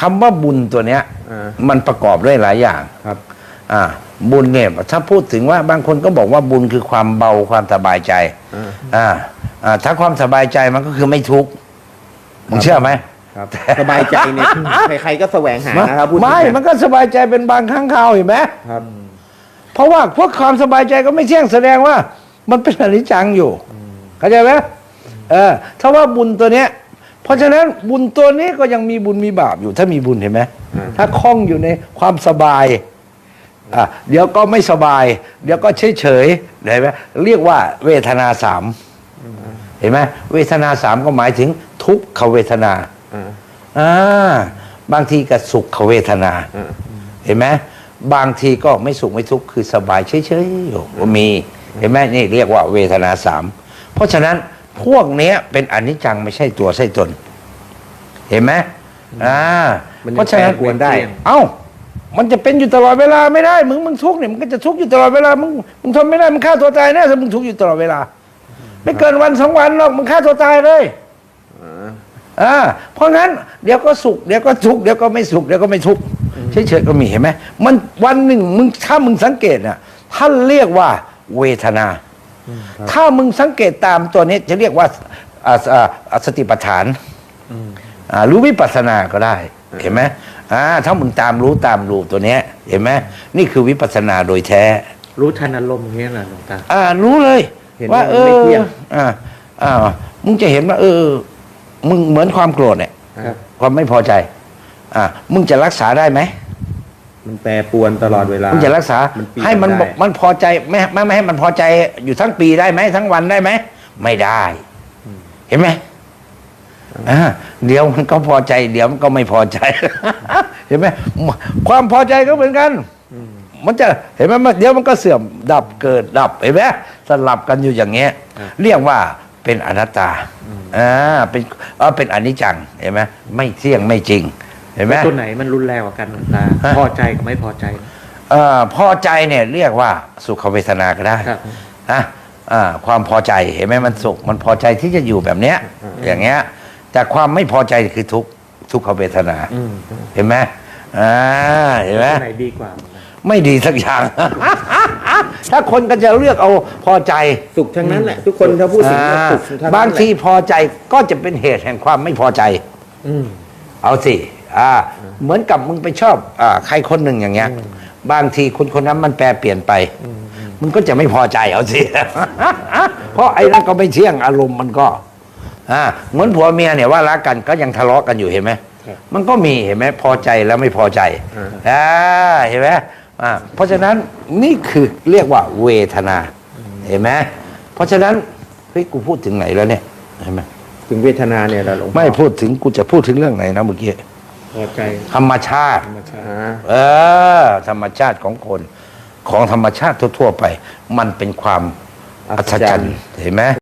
คำว่าบุญตัวเนี้ยอ่ามันประกอบด้วยหลายอย่างครับอ่าบุญเนี่ยถ้าพูดถึงว่าบางคนก็บอกว่าบุญคือความเบาความสบายใจอ่าอ่าอ่าถ้าความสบายใจมันก็คือไม่ทุกข์มึงเชื่อไหมครับสบายใจเนี่ยใครๆก็แสวงหานะครับพูดถึงไม่เนี่ยมันก็สบายใจเป็นบางครั้งคราวเห็นไหมครับ เพราะว่าพวกความสบายใจก็ไม่เที่ยงแสดงว่า มันเป็นอนิจจังอยู่เข้าใจไหมเออถ้าว่าบุญตัวเนี้ย เพราะฉะนั้นบุญตัวนี้ก็ยังมีบุญมีบาปอยู่ ถ้ามีบุญเห็นไหมอ่าถ้าคล่องอยู่ในความสบายอะเดี๋ยวก็ไม่สบาย เดี๋ยวก็เฉยเฉยๆเห็นไหมเรียกว่าเวทนาสามเห็นไหมเวทนาสามก็หมายถึงทุกขเวทนาอ่าอ่าบางทีก็สุขเวทนาอ่าเห็นไหมบางทีก็ไม่สุขไม่ทุกข์คือสบายเฉยๆอยู่ก็มีเห็นไหมนี่เรียกว่าเวทนาสามเพราะฉะนั้น พวกเนี้ยเป็นอนิจจังไม่ใช่ตัวใช่ตน เห็นไหมอ่ามันยังเพราะฉะนั้นแปรปรวนได้ เอ้า มันจะเป็นอยู่ตลอดเวลาไม่ได้มึงมึงทุกข์เนี่ยมันก็จะทุกข์อยู่ตลอดเวลามึงมึงทนไม่ได้มึงฆ่าตัวตายแน่ถ้ามึงทุกข์อยู่ตลอดเวลา ไม่เกินวันสองวันหรอกมึงฆ่าตัวตายเลยอ่าอ่าเพราะงั้นเดี๋ยวก็สุขเดี๋ยวก็ทุกข์เดี๋ยวก็ไม่สุขเดี๋ยวก็ไม่ทุกข์เฉยๆก็มีเห็นไหมมันวันหนึ่งมึงถ้ามึงสังเกตน่ะท่านเรียกว่าเวทนา ถ้ามึงสังเกตตามตัวนี้จะเรียกว่าอ่าอ่าอ่าสติปัฏฐานอ่ารู้วิปัสสนาก็ได้ เห็นไหมอ่าถ้ามึงตามรู้ตามรู้ตัวเนี้ยเห็นไหมนี่คือวิปัสสนาโดยแท้ รู้ทันอารมณ์อย่างเงี้ยเหรอหลวงตาอ่า รู้เลยเห็นว่าว่าเอมันไม่อเที่ยงอ่าอ่ามึงจะเห็นว่า เออ มึงเหมือนความโกรธเนี่ยครับความไม่พอใจ อ่ามึงจะรักษาได้ไหม มันแปรปรวนตลอดเวลามึงจะรักษามันเปลี่ยนให้มันได้บอกมันพอใจไม่ไม่ไม่ให้มันพอใจอยู่ทั้งปีได้ไหมทั้งวันได้ไหมไม่ได้เห็นไหมอ่าเดี๋ยวมันก็พอใจ เดี๋ยวมันก็ไม่พอใจ เห็นไหมความพอใจก็เหมือนกันมันจะเห็นไหมมันเดี๋ยวมันก็เสื่อมดับเกิดดับเห็นไหมสลับกันอยู่อย่างเงี้ยเรียกว่าเป็นอนัตตาอ่าเป็นเออเป็นอนิจจังเห็นไหมไม่เที่ยงไม่จริง เห็นไหมตัวไหนมันรุนแรงกว่ากันหลวงตาฮะพอใจกับไม่พอใจเอ่อพอใจเนี่ยเรียกว่าสุขเวทนาก็ได้ครับนะอ่าความพอใจเห็นไหมมันสุขมันพอใจที่จะอยู่แบบเนี้ย อย่างเงี้ย แต่ความไม่พอใจคือทุกข์ทุกขเวทนาอืมเห็นไหมอ่าเห็นไหมตัวไหนดีกว่าหลวงตาไม่ดีสักอย่าง ถ้าคนก็จะเลือกเอาพอใจสุขทั้งนั้นแหละทุกคนถ้าพูดถึงอ่าสุขทั้งนั้นแหละบางทีพอใจก็จะเป็นเหตุแห่งความไม่พอใจ อืมเอาสิ อ่า เหมือนกับมึงไปชอบอ่าใครคนหนึ่งอย่างเงี้ย บางทีคนคนนั้นมันแปรเปลี่ยนไปมึงก็จะไม่พอใจเอาสิ เพราะไอ้นั่นก็ไม่เที่ยงอารมณ์มันก็อ่าเหมือนผัวเมียเนี่ยว่ารักกันก็ยังทะเลาะกันอยู่เห็นไหมมันก็มีเห็นไหมพอใจแล้วไม่พอใจอ่าเห็นไหมอ่าเพราะฉะนั้นนี่คือเรียกว่าเวทนา เห็นไหมเพราะฉะนั้นเฮ้ยกูพูดถึงไหนแล้วเนี่ยเห็นไหมถึงเวทนาเนี่ยเราหลวงพ่อไม่พูดถึงกูจะพูดถึงเรื่องไหนนะเมื่อกี้ พอใจ ธรรมชาติ ธรรมชาติอ่าเออ ธรรมชาติของคน ของธรรมชาติทั่วๆไป มันเป็นความอัศจรรย์เห็นไหม